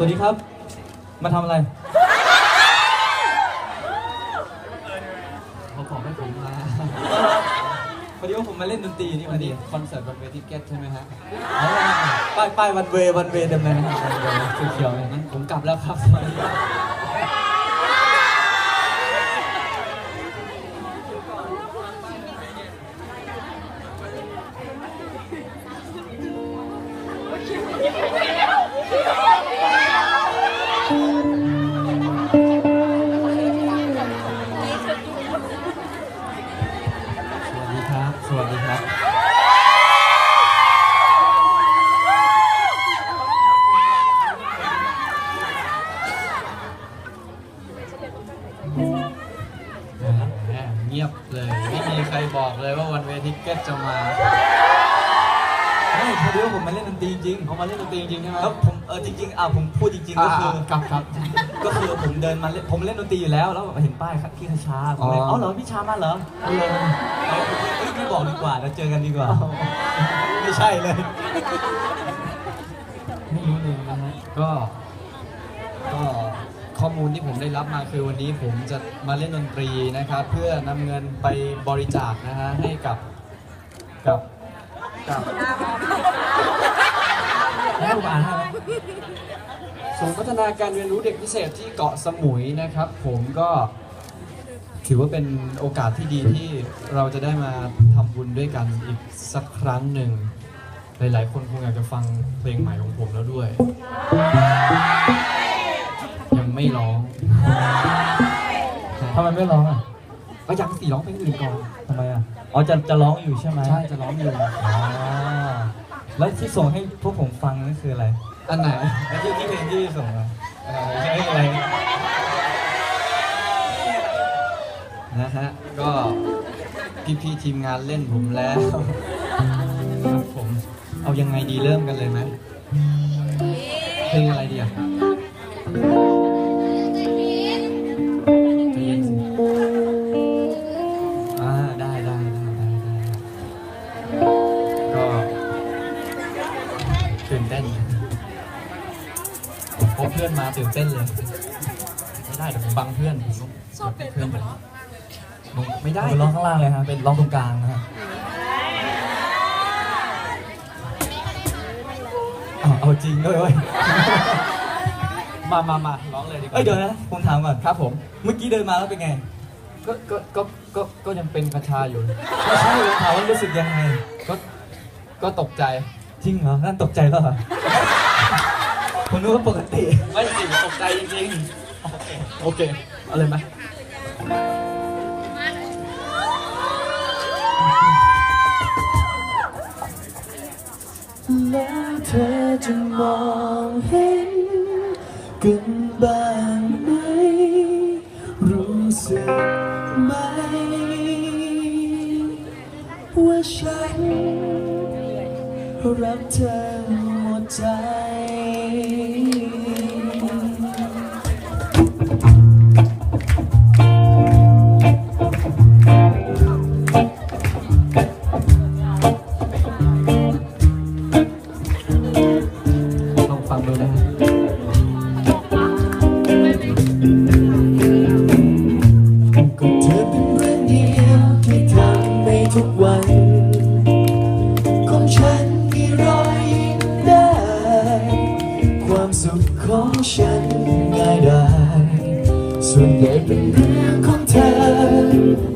สวัสดีครับ มาทำอะไรเขาบอกให้ผมมาพอดีว่าผมมาเล่นดนตรีนี่พวัอนดีนี้คอนเสิร์ตบนเวทีเก็ตใช่ไหมฮะป้ายป้ายวันเววันเวเต็มเลยนะครับเขียวๆเนี่ยงั้นผมกลับแล้วครับส งียบเลย ไม่มีใครบอกเลยว่าวันเวทีเก็ตจะมาไม่พอดีว่าผมมาเล่นดนตรีจริงเขามาเล่นดนตรีจริงๆใช่ไหมๆแล้วผมเออจริงๆอะผมพูดจริงๆก็คืออ่าครับครับก็คือผมเดินมาเล่นผมเล่นดนตรีอยู่แล้วแล้วเห็นป้ายครับพี่คชาผมเลยอ๋อเอ้าเหรอพี่ชามาเหรอเออเอ้ยเอ้ยไม่บอกดีกว่าเราเจอกันดีกว่า ไม่ใช่เลยไม่รู้เลยนะฮะก็ก็ข้ อมูลที่ผมได้รับมาคือวันนี้ผมจะมาเล่นดนตรีนะครับ เพื่อนำเงินไปบริจาคนะฮะให้กับกับกับแล้วผมอ่านให้ไหมศูนย์พัฒนาการเรียนรู้เด็กพิเศษที่เกาะสมุยนะครับ ผมก็ถือว่าเป็นโอกาสที่ดีที่เราจะได้มาทำบุญด้วยกันอีกสักครั้งหนึ่ง หลายๆ คนคงอยากจะฟังเพลงใหม่ของผมแล้วด้วยยัง ไม่ร้องทำไมไม่ร้องอะก็ยังสี่ร้องเพลงอื่นก่อนทำไมอะอ๋อจะจะร้องอยู่ใช่ไหมใช่จะร้องอยู่อ๋อแล้วที่ส่งให้พวกผมฟังนั่นคืออะไร อันไหนไอ้ที่ที่เพลงที่ส่งมาเออใช่อะไรนะฮะก็พี่ๆทีมงานเล่นผมแล้วครับผมเอายังไงดีเริ่มกันเลยไหมเพลงอะไรดีอะ ตื่นเต้นพบเพื่อนมาตื่นเต้นเลย ไม่ได้เดี๋ยวผมบังเพื่อนผมต้องชอบเป็นเพื่อนไปไม่ได้ได้ร้องข้างล่างเลยครับเป็นร้องตรงกลางนะฮะอ้าวเอาจริงด้วยเว้ยมามามาร้องเลยดีกว่าเอ้ยเดี๋ยวนะผมถามก่อนครับ ผม เมื่อกี้เดินมาแล้วเป็นไง ก็ ก็ ก็ ก็ ก็ยังเป็นกระชาอยู่ไม่ใช่ผมถามว่ารู้สึกยังไง ก็ ก็ตกใจ จริงเหรอ นั่นตกใจแล้วเหรอผมนึกว่าปกติ ไม่สิตกใจจริงๆโอเคโอเคเอาเลยไหมแล้วเธอจะมองเห็นกันบ้างไหม รู้สึกไหม ว่าฉัน รักเธอหมดใจ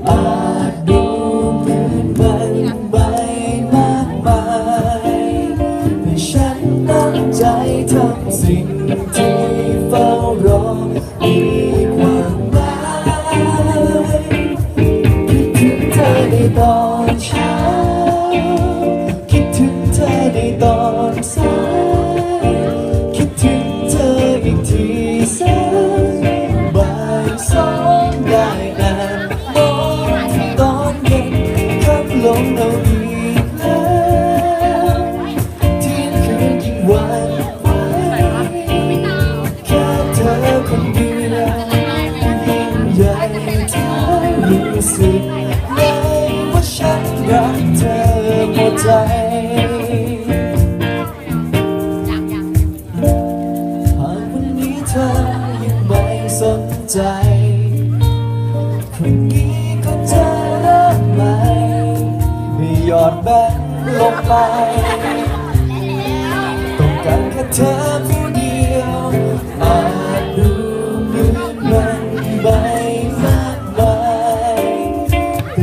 อ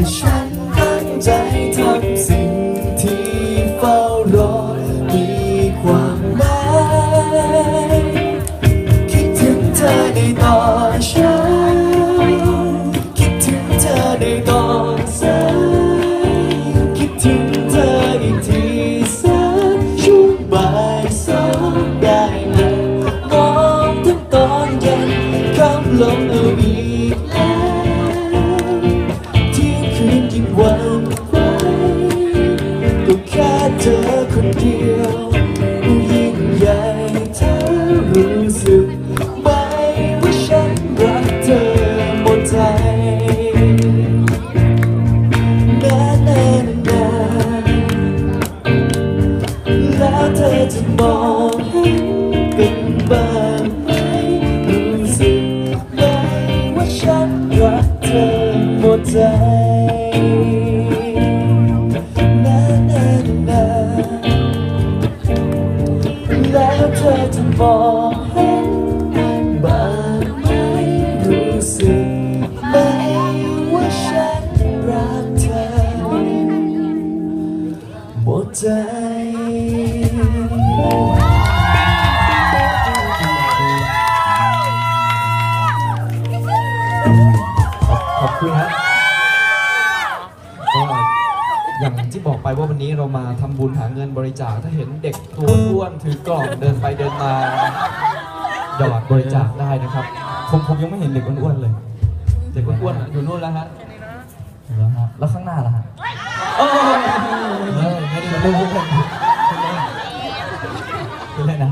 แต่ แล้ว เงินบริจาคถ้าเห็นเด็กตัวอ้วนถือกล่องเดินไปเดินมาหยอดบริจาคได้นะครับ ผมผมยังไม่เห็นเด็กอ้วนๆเลย เด็กอ้วนๆอยู่นู่นแล้วฮะแล้วฮะแล้วข้างหน้าล่ะฮะเออไม่ได้มาดูกันเป็นไรนะ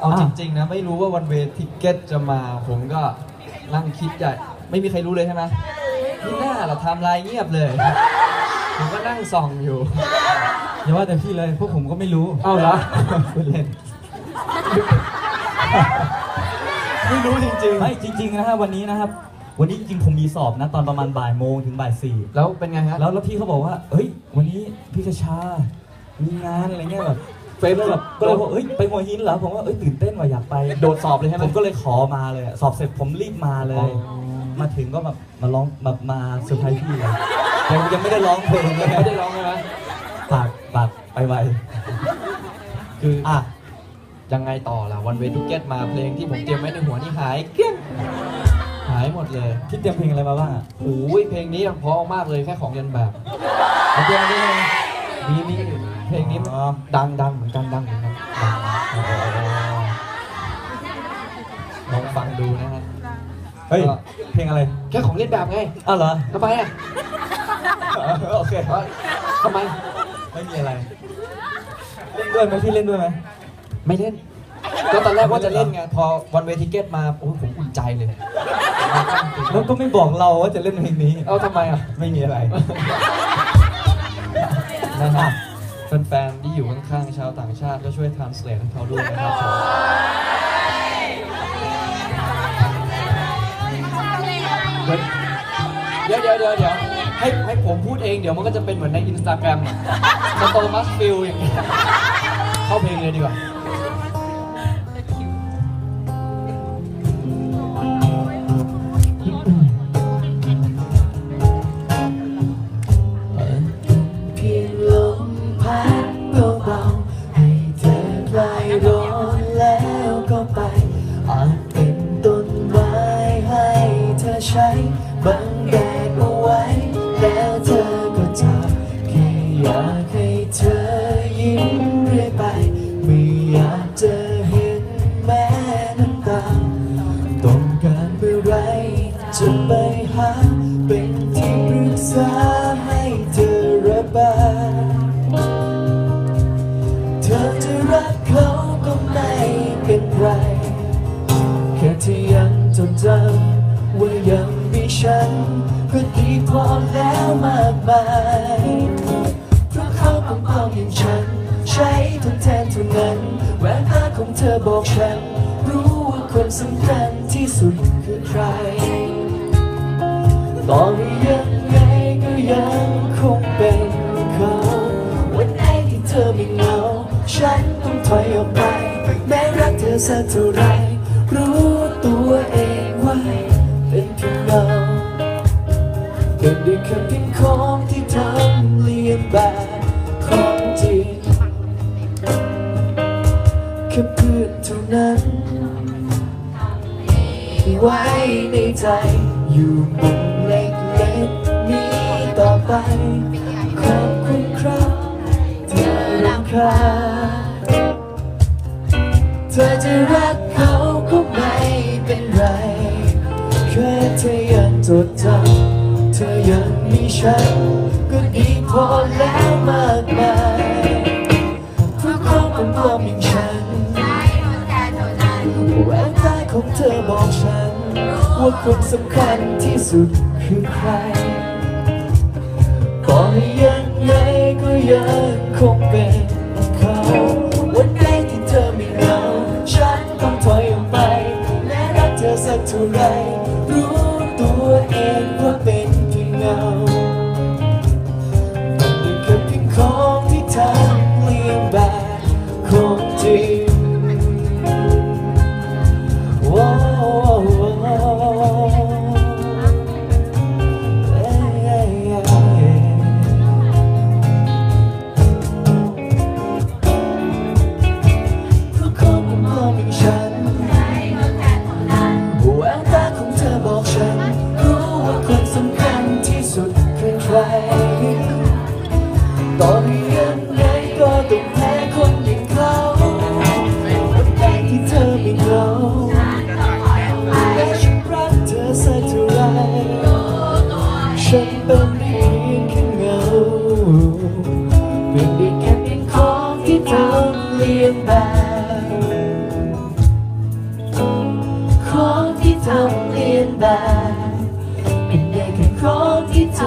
เอาจริงๆนะ ไม่รู้ว่าวันเวทิเก็ตจะมา ผมก็นั่งคิดใหญ่ไม่มีใครรู้เลยใช่ไหมนี่หน้าเราทำลายเงียบเลย ผมก็นั่งส่องอยู่อย่าว่าแต่พี่เลยพวกผมก็ไม่รู้ เอาเหรอเป็นเล่น ไม่รู้จริงไม่จริงๆนะฮะวันนี้นะครับ วันนี้จริงๆผมมีสอบนะ ตอนประมาณบ่ายโมงถึงบ่ายสี่ๆแล้วเป็นไงฮะแล้วแล้วพี่เขาบอกว่าเฮ้ย วันนี้พี่กระชา มีงานอะไรเงี้ยแบบเฟซก็เลยแบแบบบก็เลยบอกเอ้ยไปหัวหินเหรอผมว่าเอ้ยตื่นเต้นว่ะอยากไป โดดสอบเลยใช่ไหมผมก็เลยขอมาเลยอะสอบเสร็จผมรีบมาเลยอ๋อมาถึงก็แบบมาร้องแบบมาเซอร์ไพรส์พี่เลย ยังยังไม่ได้ร้องเพลงเลยไม่ได้ร้องใช่ไหมฝากฝากไปไวคืออะ ยังไงต่อล่ะวันเวทิเก็ตมาเพลงที่ผมเตรียมไว้ในหัวนี่หายเกลี้ยงหายหมดเลยพี่เตรียมเพลงอะไรมาบ้างอะโอ้ยเพลงนี้เพราะมากเลยแค่ของเรียนแบบเอาเพลงนี้เลยมีนี่เพลงนี้มันอ๋อดังดังเหมือนกันดังเหมือนกันลองฟังดูนะฮะเฮ้ย เพลงอะไร แค่ของเล่นแบบไงอ้าวเหรอ ทำไมอะ โอเคเอ้ยทำไม ไม่มีอะไรเล่นด้วยไหมพี่เล่นด้วยไหมไม่เล่น ก็ตอนแรกว่าจะเล่นไง พอวันเวทิเกตมา โอ้ยผมอุ่นใจเลยแล้วก็ไม่บอกเราว่าจะเล่นเพลงนี้ เอาทำไมอะ ไม่มีอะไรนะฮะแฟนๆที่อยู่ข้างๆชาวต่างชาติก็ช่วย translate ให้เขาด้วยนะครับผมเดี๋ยวเดี๋ยวเดี๋ยวเดี๋ยว ให้ให้ผมพูดเองเดี๋ยวมันก็จะเป็นเหมือนในอินสตาแกรมสโตมัสฟิลอย่างเงี้ยเข้าเพลงเลยดีกว่า ฉัน รู้ว่าคนสำคัญที่สุดคือใครตอนนี้ยังไงก็ยังคงเป็นเขา วันไหนที่เธอไม่เหงา ฉันต้องถอยออกไป แม้รักเธอสักเท่าไร เธอจะรักเขาก็ไม่เป็นไร แค่เธอยังจดจำเธอยังมีฉัน ก็ดีพอแล้วมากมายเพราะเขาเป็นพวกอย่างฉันแววตาของเธอบอกฉัน ว่าคนสำคัญที่สุดคือใคร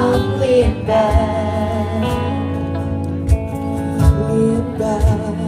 lonely and bad, lonely bad.